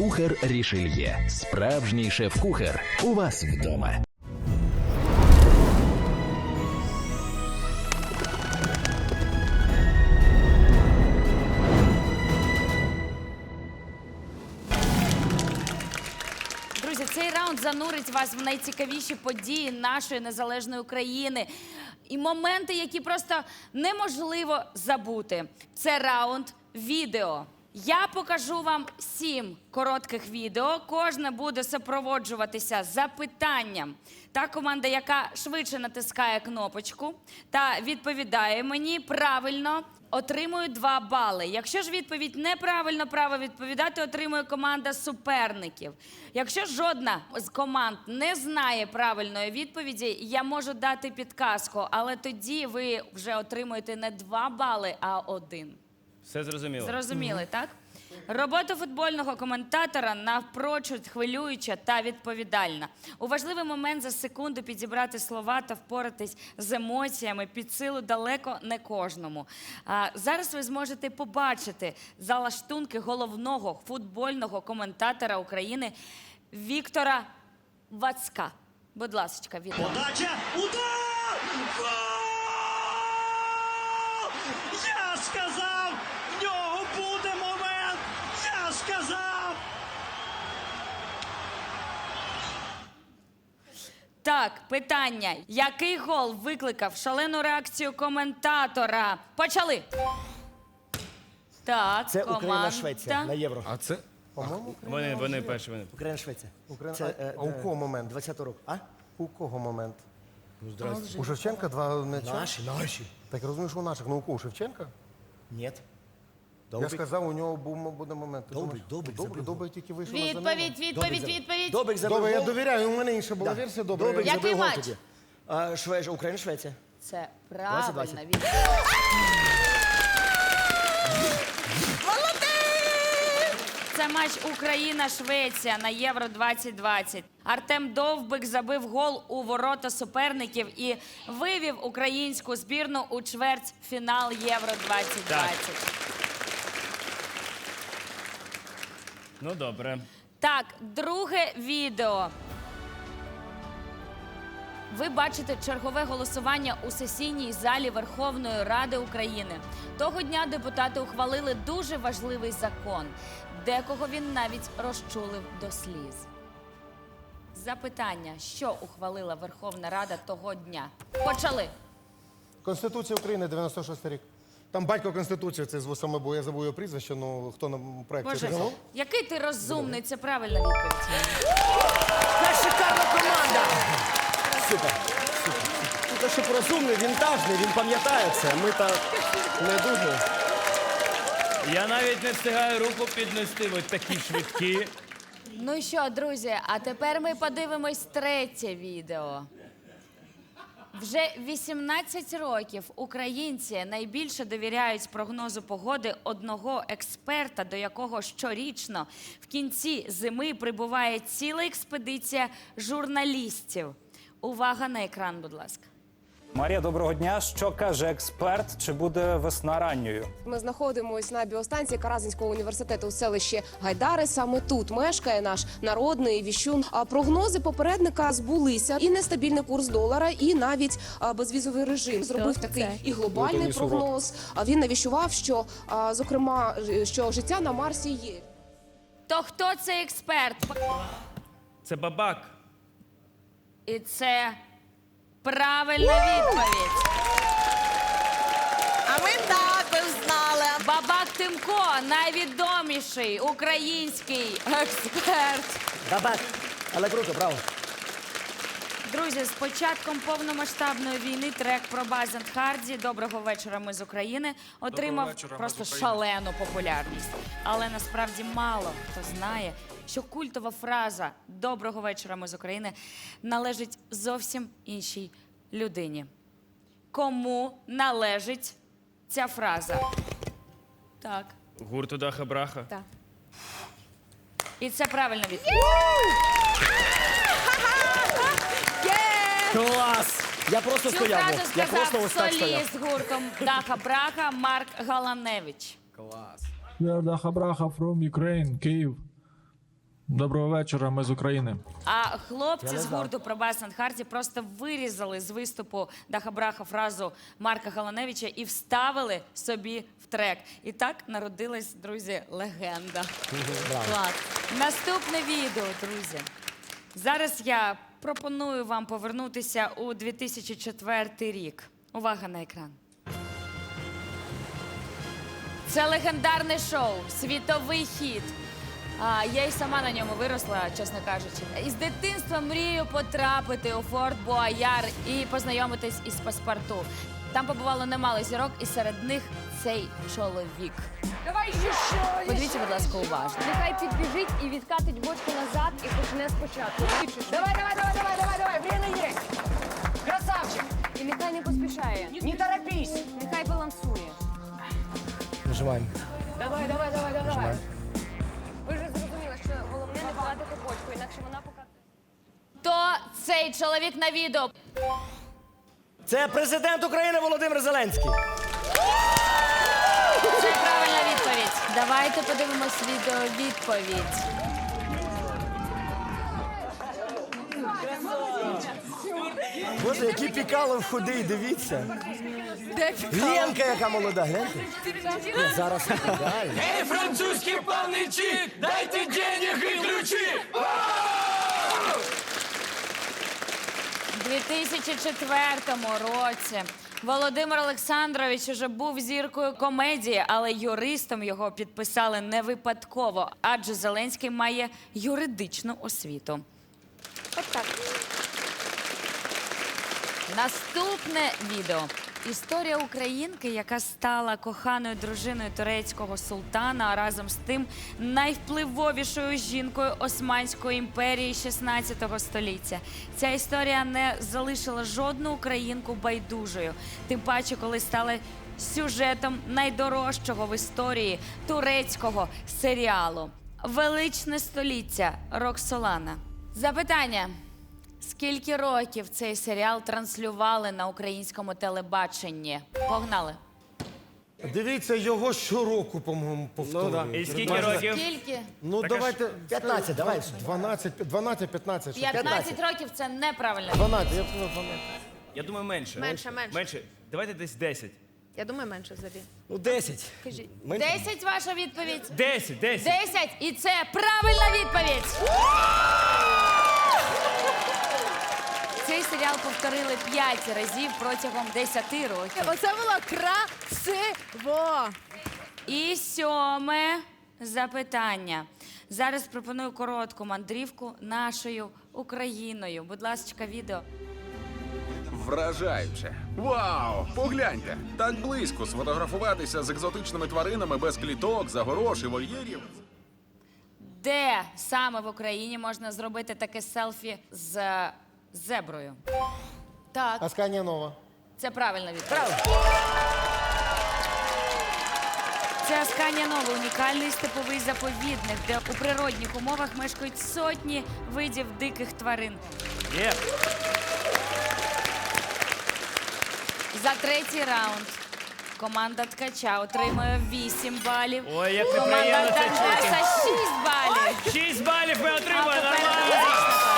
Кухар Рішельє. Справжній шеф-кухар. У вас вдома. Друзі, цей раунд занурить вас в найцікавіші події нашої незалежної України. І моменти, які просто неможливо забути. Це раунд відео. Я покажу вам сім коротких відео. Кожне буде супроводжуватися запитанням. Та команда, яка швидше натискає кнопочку та відповідає мені правильно, отримує 2 бали. Якщо ж відповідь неправильно, право відповідати отримує команда суперників. Якщо жодна з команд не знає правильної відповіді, я можу дати підказку, але тоді ви вже отримуєте не 2 бали, а один. Все зрозуміло. Зрозуміли, так? Робота футбольного коментатора навпрочуд хвилююча та відповідальна. У важливий момент за секунду підібрати слова та впоратись з емоціями під силу далеко не кожному. А, зараз ви зможете побачити залаштунки головного футбольного коментатора України Віктора Вацка. Будь ласка, Віктор. Подача! Удар! Гол! Я сказав! В нього буде момент! Я сказав! Так, питання. Який гол викликав шалену реакцію коментатора? Почали. Так, Це команда. Україна-Швеція на євро. А це? По-моєму, Вони, вони перші. Вони. Україна-Швеція. Україна. Це, е, а у е, кого момент? 20 років. А? У кого момент? Ну, здрасте. У Шевченка два м'яча? Наші, наші. Так розумієш, у наших. Ну у кого? У Шевченка? Ні. Я сказав, у нього був буде момент. Ти Добрий, думаєш? добрий, добрий, забив добрий тільки вийшов на заміну. Відповідь, відповідь, відповідь. Добрий забив Добре, я гол. довіряю. У мене інша була Да. версія. Добре. Добрий Який забив гол матч? тоді. А, Швеж, Україна-Швеція. Це правильна 20. відповідь. Це матч Україна-Швеція на Євро 2020. Артем Довбик забив гол у ворота суперників і вивів українську збірну у чвертьфінал Євро 2020. Ну добре. Так, друге відео. Ви бачите чергове голосування у сесійній залі Верховної Ради України. Того дня депутати ухвалили дуже важливий закон. Декого він навіть розчулив до сліз. Запитання, що ухвалила Верховна Рада того дня? Почали. Конституція України, 96 рік. Там батько Конституції, це з вусами, бо я забув його прізвище, ну хто на проєкті Боже, який ти розумний, це правильна відповідь. Це шикарна команда. Супер. Супер. Ну, те, що розумний, вінтажний, він пам'ятає це. Ми так не дуже. Я навіть не встигаю руку піднести, ви такі швидкі. Ну що, друзі, а тепер ми подивимось третє відео. Вже 18 років українці найбільше довіряють прогнозу погоди одного експерта, до якого щорічно в кінці зими прибуває ціла експедиція журналістів. Увага на екран, будь ласка. Марія, доброго дня. Що каже експерт? Чи буде весна ранньою? Ми знаходимося на біостанції Каразинського університету у селищі Гайдари. Саме тут мешкає наш народний віщун. А прогнози попередника збулися. І нестабільний курс долара, і навіть безвізовий режим зробив такий і глобальний прогноз. А він навіщував, що зокрема що життя на Марсі є. То хто цей експерт? Це бабак. І це правильна відповідь. А ми також знали. Бабак Тимко найвідоміший український експерт. Бабак. Але круто, право. Друзі, з початком повномасштабної війни трек про Базент Харді Доброго вечора. Ми з України отримав просто шалену популярність. Але насправді мало хто знає, що культова фраза Доброго вечора. Ми з України належить зовсім іншій людині. Кому належить ця фраза? Так. Гурту Даха Браха. Так. І це правильна відповідь. Клас! Я просто Цю стояв. фразу Я просто сказав ось так стояв. соліст гуртом Даха Браха Марк Галаневич. Are Dacha Bracha from Ukraine, Kyiv. Доброго вечора, ми з України. А хлопці з гурту про Басен Харті просто вирізали з виступу Даха Браха фразу Марка Галаневича і вставили собі в трек. І так народилась, друзі, легенда. Клас. Наступне відео, друзі. Зараз я пропоную вам повернутися у 2004 рік. Увага на екран. Це легендарне шоу, світовий хіт. А, я й сама на ньому виросла, чесно кажучи. Із дитинства мрію потрапити у Форт Бояр і познайомитись із паспорту. Там побувало немало зірок, і серед них цей чоловік. Давай ще що. Подивіться, будь ласка, уважно. Нехай підбіжить і відкатить бочку назад і почне спочатку. Давай, давай, давай, давай, давай, давай, время є. Красавчик. І нехай не поспішає. Не торопись. Нехай балансує. Нажимаємо. Давай, давай, давай, давай. Ви цей чоловік на відео. Це президент України Володимир Зеленський. Це правильна відповідь. Давайте подивимось відео відповідь. Боже, який пікалов худий, дивіться. Ленка, яка молода, гляньте. Ні, Зараз. Ей, французький паничі, дайте денег і ключі! У 2004 році Володимир Олександрович уже був зіркою комедії, але юристом його підписали не випадково, адже Зеленський має юридичну освіту. Так, так. Наступне відео. Історія українки, яка стала коханою дружиною турецького султана, а разом з тим найвпливовішою жінкою Османської імперії 16 століття. Ця історія не залишила жодну українку байдужою, тим паче, коли стала сюжетом найдорожчого в історії турецького серіалу Величне століття Роксолана. Запитання. Скільки років цей серіал транслювали на українському телебаченні? Погнали. Дивіться, його щороку, по-моєму, повторюють. І скільки років? Скільки? Ну, давайте... 15, давай. 12, 12, 15. що? 15 років це неправильно. 12, я б сказав 12. Я думаю, менше. Менше, менше. Менше. Давайте десь 10. Я думаю, менше взагалі. Ну, 10. Кажіть. 10 ваша відповідь. 10, 10. 10. І це правильна відповідь. Повторили 5 разів протягом 10 років. Оце було красиво. І сьоме запитання. Зараз пропоную коротку мандрівку нашою Україною. Будь ласка, відео. Вражаюче. Вау! Погляньте! Так близько сфотографуватися з екзотичними тваринами без кліток, загорож і вольєрів. Де саме в Україні можна зробити таке селфі з зеброю? Так, Асканія Нова. це правильна відповідь. Це Асканія Нова, унікальний степовий заповідник, де у природних умовах мешкають сотні видів диких тварин. Є. За третій раунд команда ткача отримує 8 балів. Ой, як команда неприємно це чути. Дантеса 6 балів. 6 балів ми А отримали, попереду нормально. музична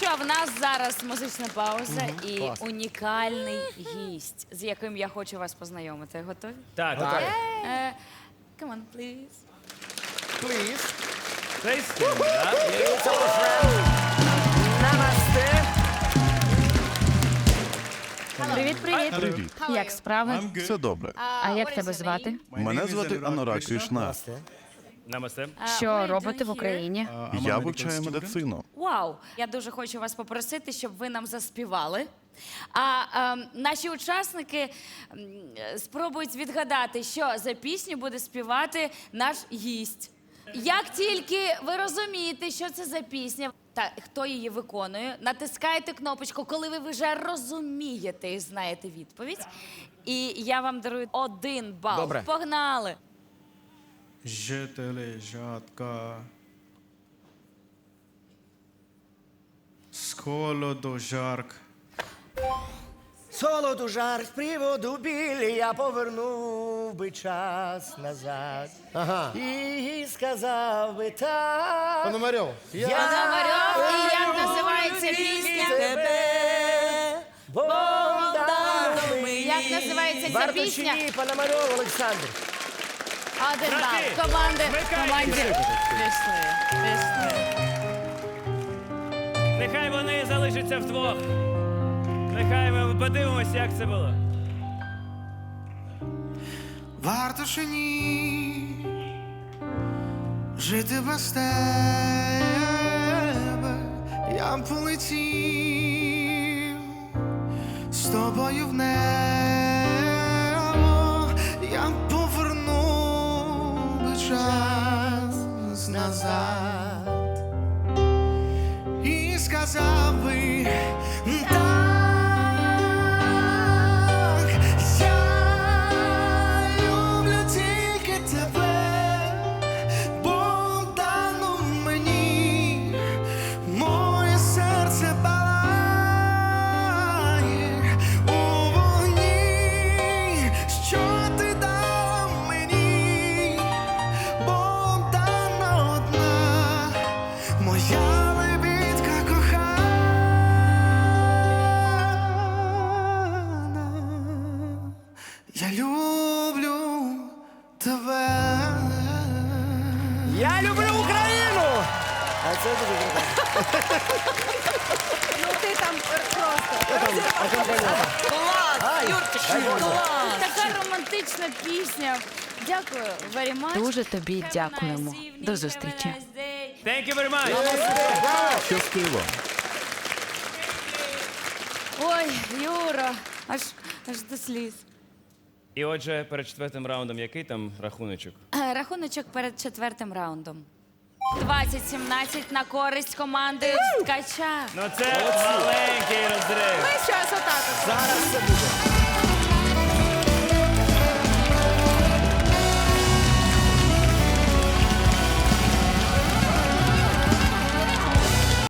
що, в нас зараз музична пауза і унікальний гість, з яким я хочу вас познайомити. Готові? Так, так. Е, come on, please. Please. Да? Намасте. Привіт, привіт. Привіт, Як справи? все добре. А як тебе звати? Мене звати Анурак Кришна. Намасте. Що робите в Україні? Я вивчаю медицину. Вау! Я дуже хочу вас попросити, щоб ви нам заспівали. А ем, наші учасники спробують відгадати, що за пісню буде співати наш гість. Як тільки ви розумієте, що це за пісня, та хто її виконує, натискаєте кнопочку, коли ви вже розумієте і знаєте відповідь. І я вам дарую один бал. Добре. Погнали! Жителі жатка. Сколодо жарк. Солоду жар з приводу білі, я повернув би час назад. Ага. І сказав би так. Пономарьов. Я Пономарьов, і як називається пісня? тебе, Богдан мені. Як називається ця пісня? Барточині, Пономарьов, Олександр. Один бал. Команди. вмикайте. Команді. Пішли, пішли. Нехай вони залишаться вдвох. Нехай ми подивимося, як це було. Варто чи ні жити без тебе, я б полетів з тобою в небо, назад. І сказав би це дуже круто. Ну ти там е, просто. Клас, Юрчик, Така романтична пісня. Дякую, very much. Дуже тобі дякуємо. До зустрічі. Thank you very much. Щасливо! Ой, Юра, аж, аж до сліз. І отже, перед четвертим раундом який там рахуночок? Е, Рахуночок перед четвертим раундом. 20-17 на користь команди Ткача. Ну це маленький розрив. Весь час отак. Зараз це буде.